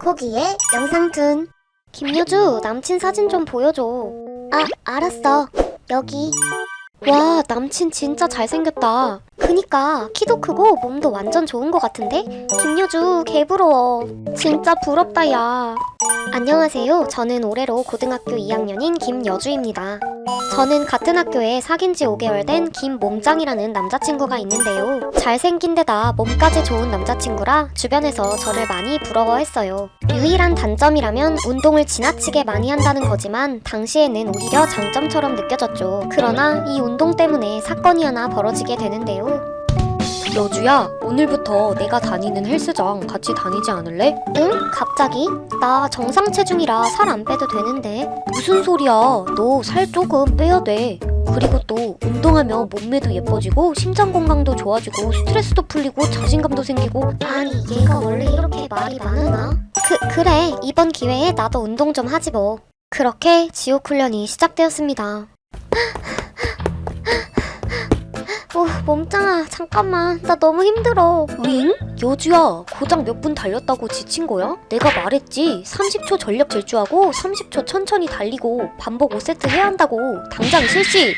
거기에 영상툰 김효주 남친 사진 좀 보여줘. 아 알았어. 여기. 와 남친 진짜 잘생겼다 그니까 키도 크고 몸도 완전 좋은 것 같은데 김효주 개부러워 진짜 부럽다 야 안녕하세요 저는 올해로 고등학교 2학년인 김여주입니다 저는 같은 학교에 사귄 지 5개월 된 김몸짱이라는 남자친구가 있는데요. 잘생긴 데다 몸까지 좋은 남자친구라 주변에서 저를 많이 부러워했어요. 유일한 단점이라면 운동을 지나치게 많이 한다는 거지만 당시에는 오히려 장점처럼 느껴졌죠. 그러나 이 운동 때문에 사건이 하나 벌어지게 되는데요. 여주야, 오늘부터 내가 다니는 헬스장 같이 다니지 않을래? 응? 갑자기? 나 정상 체중이라 살 안 빼도 되는데. 무슨 소리야? 너 살 조금 빼야 돼. 그리고 또 운동하면 몸매도 예뻐지고 심장 건강도 좋아지고 스트레스도 풀리고 자신감도 생기고 아니 얘가 원래 이렇게 말이 많으나? 그 그래 이번 기회에 나도 운동 좀 하지 뭐. 그렇게 지옥 훈련이 시작되었습니다. 오 몸짱아 잠깐만 나 너무 힘들어. 윙? 여주야, 고작 몇 분 달렸다고 지친 거야? 내가 말했지. 30초 전력 질주하고 30초 천천히 달리고 반복 5세트 해야 한다고. 당장 실시!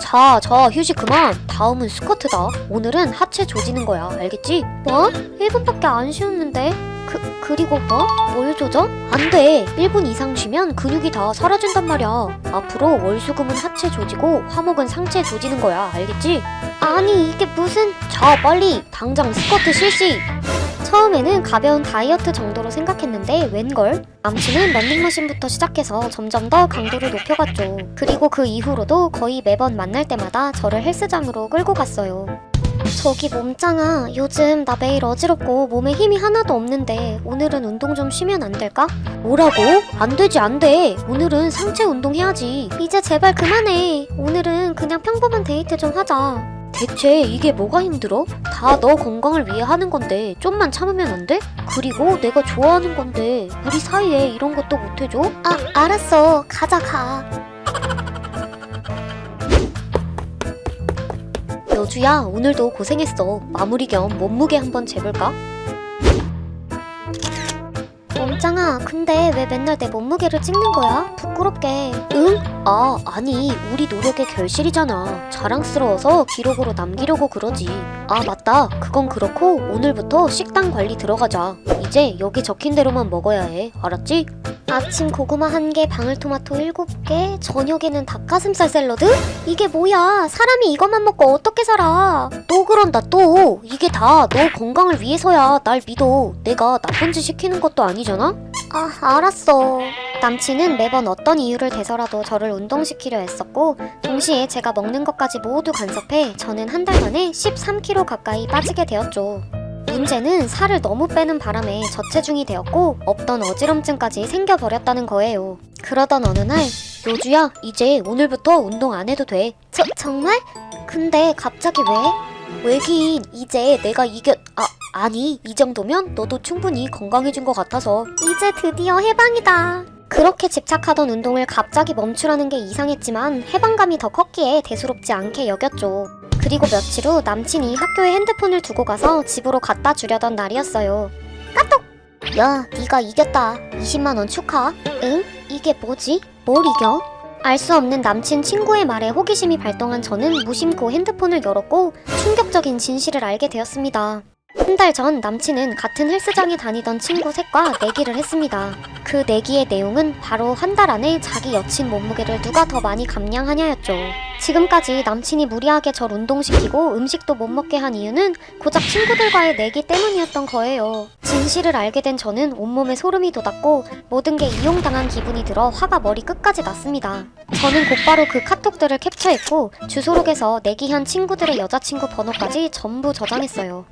자, 자, 휴식 그만. 다음은 스쿼트다. 오늘은 하체 조지는 거야. 알겠지? 뭐? 1분밖에 안 쉬었는데. 그 그리고 뭐? 뭘 조져? 안 돼. 1분 이상 쉬면 근육이 다 사라진단 말이야. 앞으로 월수금은 하체 조지고 화목은 상체 조지는 거야. 알겠지? 아니 이게 무슨? 자, 빨리. 당장 스쿼트 실시. 처음에는 가벼운 다이어트 정도로 생각했는데 웬걸? 남친은 런닝머신부터 시작해서 점점 더 강도를 높여갔죠. 그리고 그 이후로도 거의 매번 만날 때마다 저를 헬스장으로 끌고 갔어요. 저기 몸짱아, 요즘 나 매일 어지럽고 몸에 힘이 하나도 없는데 오늘은 운동 좀 쉬면 안 될까? 뭐라고? 안 되지, 안 돼. 오늘은 상체 운동 해야지. 이제 제발 그만해. 오늘은 그냥 평범한 데이트 좀 하자. 대체 이게 뭐가 힘들어? 다 너 건강을 위해 하는 건데 좀만 참으면 안 돼? 그리고 내가 좋아하는 건데 우리 사이에 이런 것도 못 해줘? 아, 알았어. 가자, 가. 여주야 오늘도 고생했어 마무리 겸 몸무게 한번 재볼까? 몸짱아, 근데 왜 맨날 내 몸무게를 찍는 거야? 부끄럽게. 응? 아 아니 우리 노력의 결실이잖아 자랑스러워서 기록으로 남기려고 그러지 아 맞다 그건 그렇고 오늘부터 식단 관리 들어가자 이제 여기 적힌 대로만 먹어야 해 알았지? 아침 고구마 한 개, 방울토마토 일곱 개, 저녁에는 닭가슴살 샐러드? 이게 뭐야? 사람이 이것만 먹고 어떻게 살아? 또 그런다 또 이게 다 너 건강을 위해서야 날 믿어 내가 나쁜 짓 시키는 것도 아니 잖아 아, 알았어. 남친은 매번 어떤 이유를 대서라도 저를 운동시키려 했었고, 동시에 제가 먹는 것까지 모두 간섭해 저는 한 달 만에 13kg 가까이 빠지게 되었죠. 문제는 살을 너무 빼는 바람에 저체중이 되었고, 없던 어지럼증까지 생겨버렸다는 거예요. 그러던 어느 날, 여주야 이제 오늘부터 운동 안 해도 돼 저, 정말? 근데 갑자기 왜? 왜긴 이제 내가 이겨 아 아니 이 정도면 너도 충분히 건강해진 것 같아서 이제 드디어 해방이다. 그렇게 집착하던 운동을 갑자기 멈추라는 게 이상했지만 해방감이 더 컸기에 대수롭지 않게 여겼죠. 그리고 며칠 후 남친이 학교에 핸드폰을 두고 가서 집으로 갖다 주려던 날이었어요. 까똑! 야, 네가 이겼다. 20만 원 축하. 응? 이게 뭐지? 뭘 이겨? 알 수 없는 남친 친구의 말에 호기심이 발동한 저는 무심코 핸드폰을 열었고 충격적인 진실을 알게 되었습니다. 한 달 전 남친은 같은 헬스장에 다니던 친구 셋과 내기를 했습니다. 그 내기의 내용은 바로 한 달 안에 자기 여친 몸무게를 누가 더 많이 감량하냐였죠. 지금까지 남친이 무리하게 절 운동시키고 음식도 못 먹게 한 이유는 고작 친구들과의 내기 때문이었던 거예요. 진실을 알게 된 저는 온몸에 소름이 돋았고 모든 게 이용당한 기분이 들어 화가 머리 끝까지 났습니다. 저는 곧바로 그 카톡들을 캡처했고 주소록에서 내기한 친구들의 여자친구 번호까지 전부 저장했어요.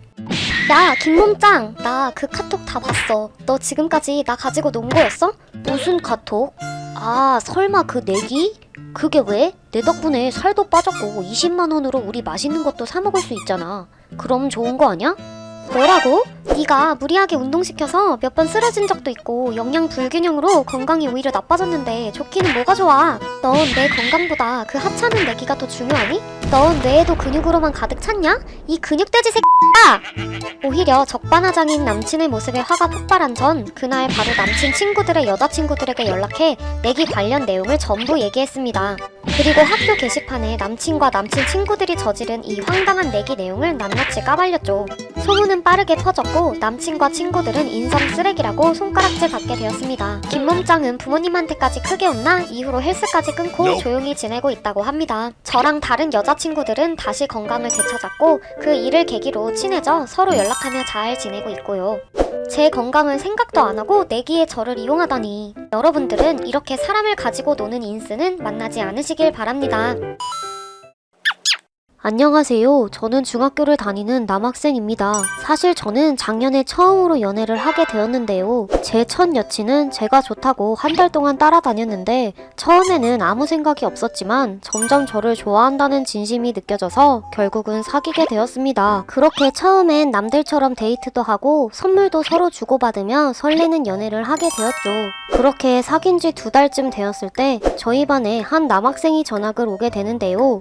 야, 김몸짱! 나 그 카톡 다 봤어. 너 지금까지 나 가지고 논 거였어? 무슨 카톡? 아 설마 그 내기? 그게 왜? 내 덕분에 살도 빠졌고 20만 원으로 우리 맛있는 것도 사 먹을 수 있잖아. 그럼 좋은 거 아니야? 뭐라고? 네가 무리하게 운동시켜서 몇 번 쓰러진 적도 있고 영양 불균형으로 건강이 오히려 나빠졌는데 좋기는 뭐가 좋아? 넌 내 건강보다 그 하찮은 내기가 더 중요하니? 넌 뇌에도 근육으로만 가득 찼냐? 이 근육돼지 새끼야! 오히려 적반하장인 남친의 모습에 화가 폭발한 전 그날 바로 남친 친구들의 여자친구들에게 연락해 내기 관련 내용을 전부 얘기했습니다. 그리고 학교 게시판에 남친과 남친 친구들이 저지른 이 황당한 내기 내용을 낱낱이 까발렸죠. 소문은 빠르게 퍼졌고 남친과 친구들은 인성 쓰레기라고 손가락질 받게 되었습니다. 김몸짱은 부모님한테까지 크게 혼나 이후로 헬스까지 끊고 조용히 지내고 있다고 합니다. 저랑 다른 여자친구들은 다시 건강을 되찾았고 그 일을 계기로 친해져 서로 연락하며 잘 지내고 있고요. 제 건강은 생각도 안 하고 내기에 저를 이용하다니. 여러분들은 이렇게 사람을 가지고 노는 인스는 만나지 않으시길 바랍니다. 안녕하세요. 저는 중학교를 다니는 남학생입니다. 사실 저는 작년에 처음으로 연애를 하게 되었는데요. 제 첫 여친은 제가 좋다고 한 달 동안 따라다녔는데 처음에는 아무 생각이 없었지만 점점 저를 좋아한다는 진심이 느껴져서 결국은 사귀게 되었습니다. 그렇게 처음엔 남들처럼 데이트도 하고 선물도 서로 주고받으며 설레는 연애를 하게 되었죠. 그렇게 사귄 지 두 달쯤 되었을 때 저희 반에 한 남학생이 전학을 오게 되는데요.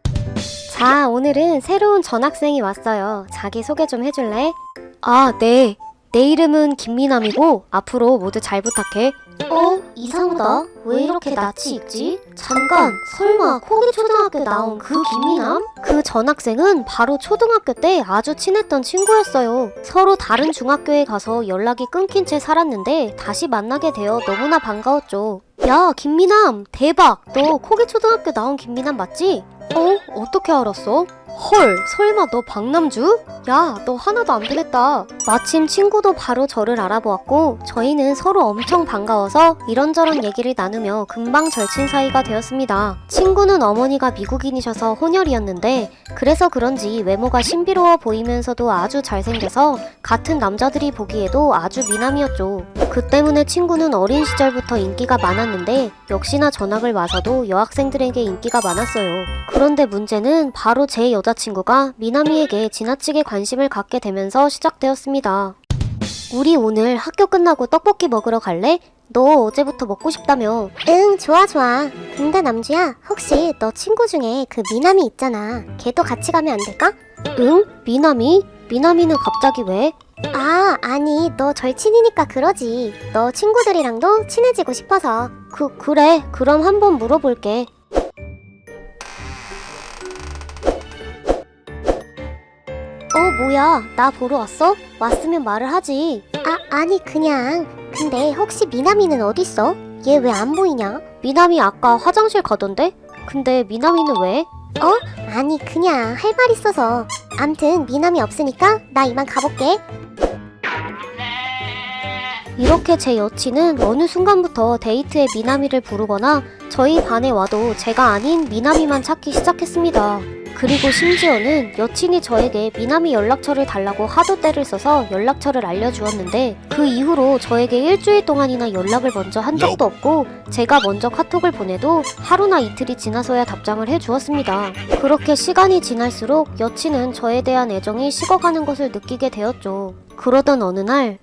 자, 오늘은 새로운 전학생이 왔어요. 자기 소개 좀 해줄래? 아, 네. 내 이름은 김미남이고 앞으로 모두 잘 부탁해. 어? 이상하다. 왜 이렇게 낯이 익지? 잠깐, 설마 코기 초등학교 나온 그 김미남? 그 전학생은 바로 초등학교 때 아주 친했던 친구였어요. 서로 다른 중학교에 가서 연락이 끊긴 채 살았는데 다시 만나게 되어 너무나 반가웠죠. 야, 김미남, 대박! 너 코기 초등학교 나온 김미남 맞지? 어? 어떻게 알았어? 헐, 설마 너 박남주? 야, 너 하나도 안 변했다. 마침 친구도 바로 저를 알아보았고, 저희는 서로 엄청 반가워서 이런저런 얘기를 나누며 금방 절친 사이가 되었습니다. 친구는 어머니가 미국인이셔서 혼혈이었는데, 그래서 그런지 외모가 신비로워 보이면서도 아주 잘생겨서 같은 남자들이 보기에도 아주 미남이었죠. 그 때문에 친구는 어린 시절부터 인기가 많았는데, 역시나 전학을 와서도 여학생들에게 인기가 많았어요. 그런데 문제는 바로 제 여자친구가 미나미에게 지나치게 관심을 갖게 되면서 시작되었습니다. 우리 오늘 학교 끝나고 떡볶이 먹으러 갈래? 너 어제부터 먹고 싶다며. 응, 좋아, 좋아. 근데 남주야, 혹시 너 친구 중에 그 미남이 있잖아. 걔도 같이 가면 안 될까? 응? 미나미? 미나미는 갑자기 왜? 아, 아니, 너 절친이니까 그러지. 너 친구들이랑도 친해지고 싶어서. 그, 그래. 그럼 한번 물어볼게. 뭐야. 나 보러 왔어? 왔으면 말을 하지. 아, 아니, 그냥. 근데 혹시 미남이는 어딨어? 얘 왜 안 보이냐? 미나미 아까 화장실 가던데? 근데 미나미는 왜? 아니, 그냥 할 말 있어서. 암튼, 미남이 없으니까 나 이만 가볼게. 이렇게 제 여친은 어느 순간부터 데이트에 미나미를 부르거나 저희 반에 와도 제가 아닌 미나미만 찾기 시작했습니다. 그리고 심지어는 여친이 저에게 미나미 연락처를 달라고 하도 때를 써서 연락처를 알려주었는데 그 이후로 저에게 일주일 동안이나 연락을 먼저 한 적도 없고 제가 먼저 카톡을 보내도 하루나 이틀이 지나서야 답장을 해주었습니다. 그렇게 시간이 지날수록 여친은 저에 대한 애정이 식어가는 것을 느끼게 되었죠. 그러던 어느 날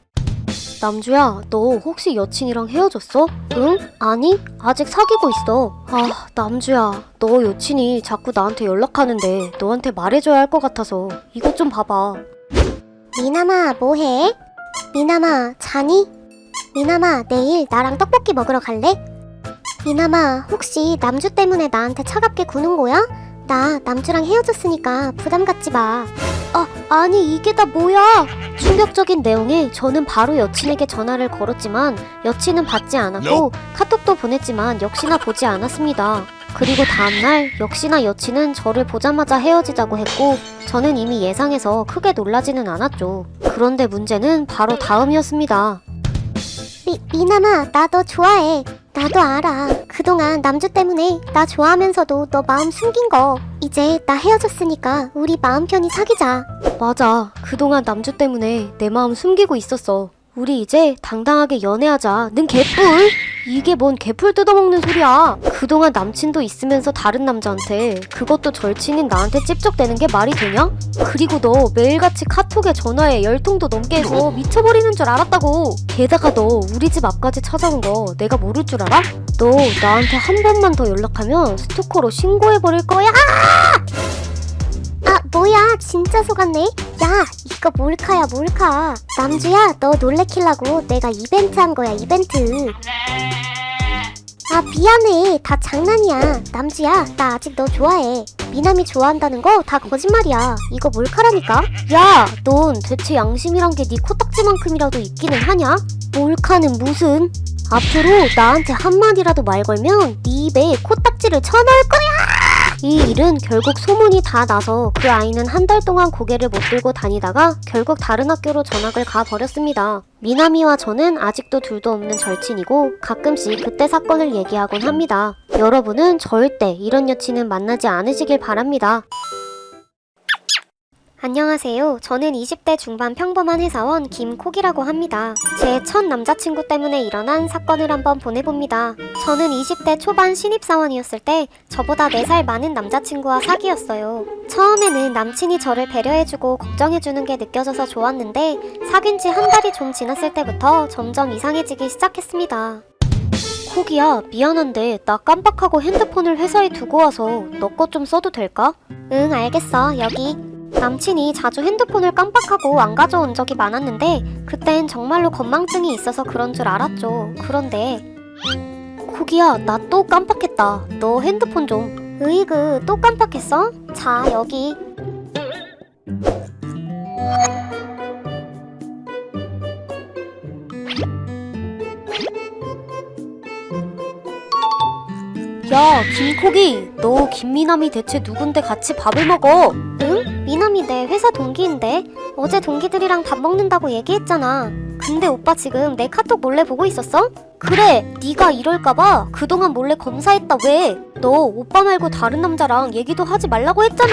남주야, 너 혹시 여친이랑 헤어졌어? 응? 아니, 아직 사귀고 있어. 아, 남주야, 너 여친이 자꾸 나한테 연락하는데 너한테 말해줘야 할 것 같아서 이것 좀 봐봐. 미남아, 뭐해? 미남아, 자니? 미남아, 내일 나랑 떡볶이 먹으러 갈래? 미남아, 혹시 남주 때문에 나한테 차갑게 구는 거야? 나 남주랑 헤어졌으니까 부담 갖지 마. 아, 아니 이게 다 뭐야? 충격적인 내용에 저는 바로 여친에게 전화를 걸었지만 여친은 받지 않았고 카톡도 보냈지만 역시나 보지 않았습니다. 그리고 다음날 역시나 여친은 저를 보자마자 헤어지자고 했고 저는 이미 예상해서 크게 놀라지는 않았죠. 그런데 문제는 바로 다음이었습니다. 미, 미남아, 나 너 좋아해. 나도 알아. 그동안 남주 때문에 나 좋아하면서도 너 마음 숨긴 거. 이제 나 헤어졌으니까 우리 마음 편히 사귀자. 맞아. 그동안 남주 때문에 내 마음 숨기고 있었어. 우리 이제 당당하게 연애하자. 는 개뿔! 이게 뭔 개풀 뜯어먹는 소리야. 그동안 남친도 있으면서 다른 남자한테 그것도 절친인 나한테 찝쩍대는 게 말이 되냐? 그리고 너 매일같이 카톡에 전화에 열통도 넘게 해서 미쳐버리는 줄 알았다고. 게다가 너 우리 집 앞까지 찾아온 거 내가 모를 줄 알아? 너 나한테 한 번만 더 연락하면 스토커로 신고해버릴 거야. 아, 뭐야. 진짜 속았네. 야, 이거 몰카야, 몰카. 남주야, 너 놀래키려고 내가 이벤트 한 거야, 이벤트. 아, 미안해. 다 장난이야. 남주야, 나 아직 너 좋아해. 미남이 좋아한다는 거 다 거짓말이야. 이거 몰카라니까? 야, 넌 대체 양심이란 게 네 코딱지만큼이라도 있기는 하냐? 몰카는 무슨? 앞으로 나한테 한마디라도 말 걸면 네 입에 코딱지를 쳐넣을 거야! 이 일은 결국 소문이 다 나서 그 아이는 한 달 동안 고개를 못 들고 다니다가 결국 다른 학교로 전학을 가버렸습니다. 미나미와 저는 아직도 둘도 없는 절친이고 가끔씩 그때 사건을 얘기하곤 합니다. 여러분은 절대 이런 여친은 만나지 않으시길 바랍니다. 안녕하세요. 저는 20대 중반 평범한 회사원 김콕이라고 합니다. 제 첫 남자친구 때문에 일어난 사건을 한번 보내봅니다. 저는 20대 초반 신입사원이었을 때 저보다 4살 많은 남자친구와 사귀었어요. 처음에는 남친이 저를 배려해주고 걱정해주는 게 느껴져서 좋았는데 사귄 지 한 달이 좀 지났을 때부터 점점 이상해지기 시작했습니다. 코기야, 미안한데 나 깜빡하고 핸드폰을 회사에 두고 와서 너 것 좀 써도 될까? 응, 알겠어. 여기. 남친이 자주 핸드폰을 깜빡하고 안 가져온 적이 많았는데 그땐 정말로 건망증이 있어서 그런 줄 알았죠. 그런데 코기야, 나 또 깜빡했다. 너 핸드폰 좀. 으이그 또 깜빡했어? 자 여기 야, 김코기, 너 김미남이 대체 누군데 같이 밥을 먹어? 응? 미남이 내 회사 동기인데 어제 동기들이랑 밥 먹는다고 얘기했잖아 근데 오빠 지금 내 카톡 몰래 보고 있었어? 그래, 네가 이럴까봐 그동안 몰래 검사했다 왜? 너 오빠 말고 다른 남자랑 얘기도 하지 말라고 했잖아.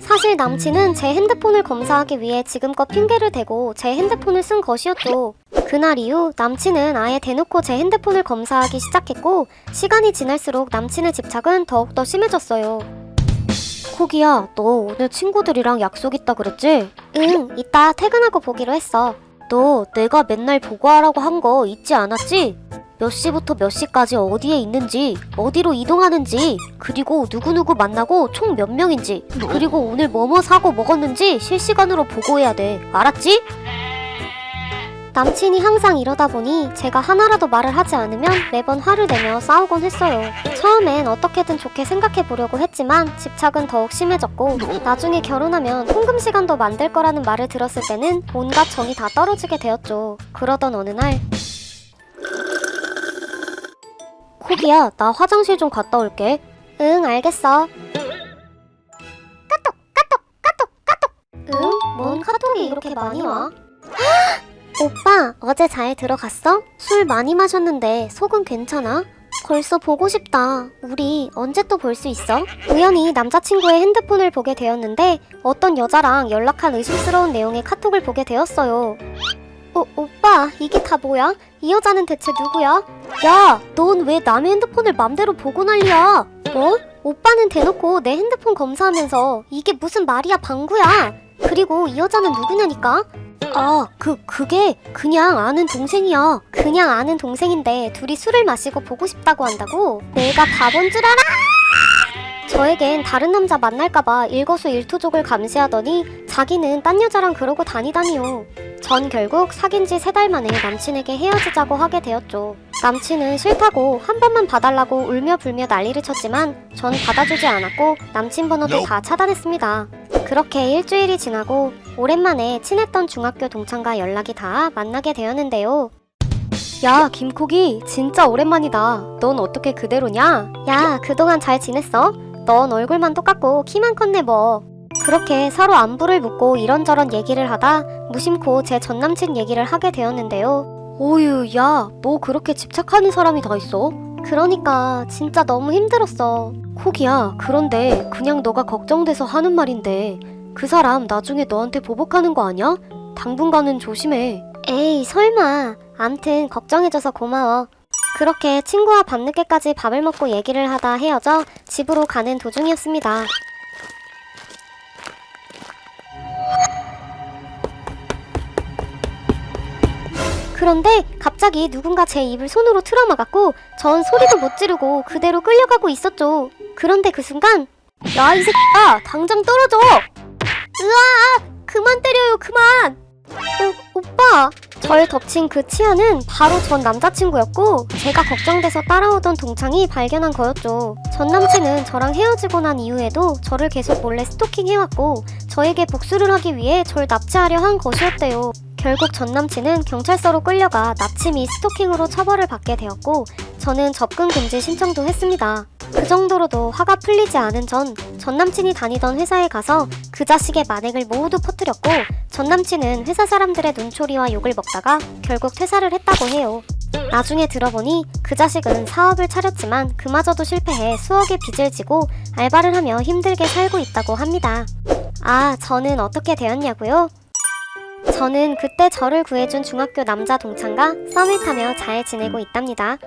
사실 남친은 제 핸드폰을 검사하기 위해 지금껏 핑계를 대고 제 핸드폰을 쓴 것이었죠 그날 이후 남친은 아예 대놓고 제 핸드폰을 검사하기 시작했고 시간이 지날수록 남친의 집착은 더욱더 심해졌어요 코기야, 너 오늘 친구들이랑 약속 있다 그랬지? 응 이따 퇴근하고 보기로 했어 너 내가 맨날 보고하라고 한 거 잊지 않았지? 몇 시부터 몇 시까지 어디에 있는지, 어디로 이동하는지, 그리고 누구누구 만나고 총 몇 명인지, 그리고 오늘 뭐뭐 사고 먹었는지 실시간으로 보고해야 돼. 알았지? 남친이 항상 이러다 보니 제가 하나라도 말을 하지 않으면 매번 화를 내며 싸우곤 했어요. 처음엔 어떻게든 좋게 생각해 보려고 했지만 집착은 더욱 심해졌고 나중에 결혼하면 통금 시간도 만들 거라는 말을 들었을 때는 온갖 정이 다 떨어지게 되었죠. 그러던 어느 날 코기야, 나 화장실 좀 갔다 올게. 응, 알겠어. 까똑, 까똑, 까똑, 까똑. 응? 뭔 카톡이 이렇게 많이 와? 오빠, 어제 잘 들어갔어? 술 많이 마셨는데 속은 괜찮아? 벌써 보고 싶다. 우리 언제 또 볼 수 있어? 우연히 남자친구의 핸드폰을 보게 되었는데 어떤 여자랑 연락한 의심스러운 내용의 카톡을 보게 되었어요. 오, 오빠, 이게 다 뭐야? 이 여자는 대체 누구야? 야, 넌 왜 남의 핸드폰을 맘대로 보고 난리야? 뭐? 오빠는 대놓고 내 핸드폰 검사하면서 이게 무슨 말이야 방구야 그리고 이 여자는 누구냐니까 아, 그, 그게 그냥 아는 동생이야. 그냥 아는 동생인데 둘이 술을 마시고 보고 싶다고 한다고? 내가 바본 줄 알아? 저에겐 다른 남자 만날까봐 일거수일투족을 감시하더니 자기는 딴 여자랑 그러고 다니다니요. 전 결국 사귄 지 세 달 만에 남친에게 헤어지자고 하게 되었죠. 남친은 싫다고 한 번만 봐달라고 울며 불며 난리를 쳤지만 전 받아주지 않았고 남친 번호도 다 차단했습니다. 그렇게 일주일이 지나고 오랜만에 친했던 중학교 동창과 연락이 닿아 만나게 되었는데요. 야, 김코기, 진짜 오랜만이다. 넌 어떻게 그대로냐? 야, 그동안 잘 지냈어? 넌 얼굴만 똑같고 키만 컸네 뭐. 그렇게 서로 안부를 묻고 이런저런 얘기를 하다 무심코 제 전남친 얘기를 하게 되었는데요. 오유, 야, 뭐 그렇게 집착하는 사람이 다 있어? 그러니까 진짜 너무 힘들었어. 코기야, 그런데 그냥 너가 걱정돼서 하는 말인데 그 사람 나중에 너한테 보복하는 거 아니야? 당분간은 조심해. 에이, 설마. 암튼 걱정해줘서 고마워. 그렇게 친구와 밤늦게까지 밥을 먹고 얘기를 하다 헤어져 집으로 가는 도중이었습니다. 그런데 갑자기 누군가 제 입을 손으로 틀어막았고 전 소리도 못 지르고 그대로 끌려가고 있었죠. 그런데 그 순간 야 이 새끼야 당장 떨어져! 절 덮친 그 치아는 바로 전 남자친구였고 제가 걱정돼서 따라오던 동창이 발견한 거였죠. 전 남친은 저랑 헤어지고 난 이후에도 저를 계속 몰래 스토킹해왔고 저에게 복수를 하기 위해 절 납치하려 한 것이었대요. 결국 전 남친은 경찰서로 끌려가 납치 및 스토킹으로 처벌을 받게 되었고 저는 접근 금지 신청도 했습니다. 그 정도로도 화가 풀리지 않은 전, 전 남친이 다니던 회사에 가서 그 자식의 만행을 모두 퍼뜨렸고 전 남친은 회사 사람들의 눈초리와 욕을 먹다가 결국 퇴사를 했다고 해요. 나중에 들어보니 그 자식은 사업을 차렸지만 그마저도 실패해 수억의 빚을 지고 알바를 하며 힘들게 살고 있다고 합니다. 아, 저는 어떻게 되었냐고요? 저는 그때 저를 구해준 중학교 남자 동창과 썸을 타며 잘 지내고 있답니다.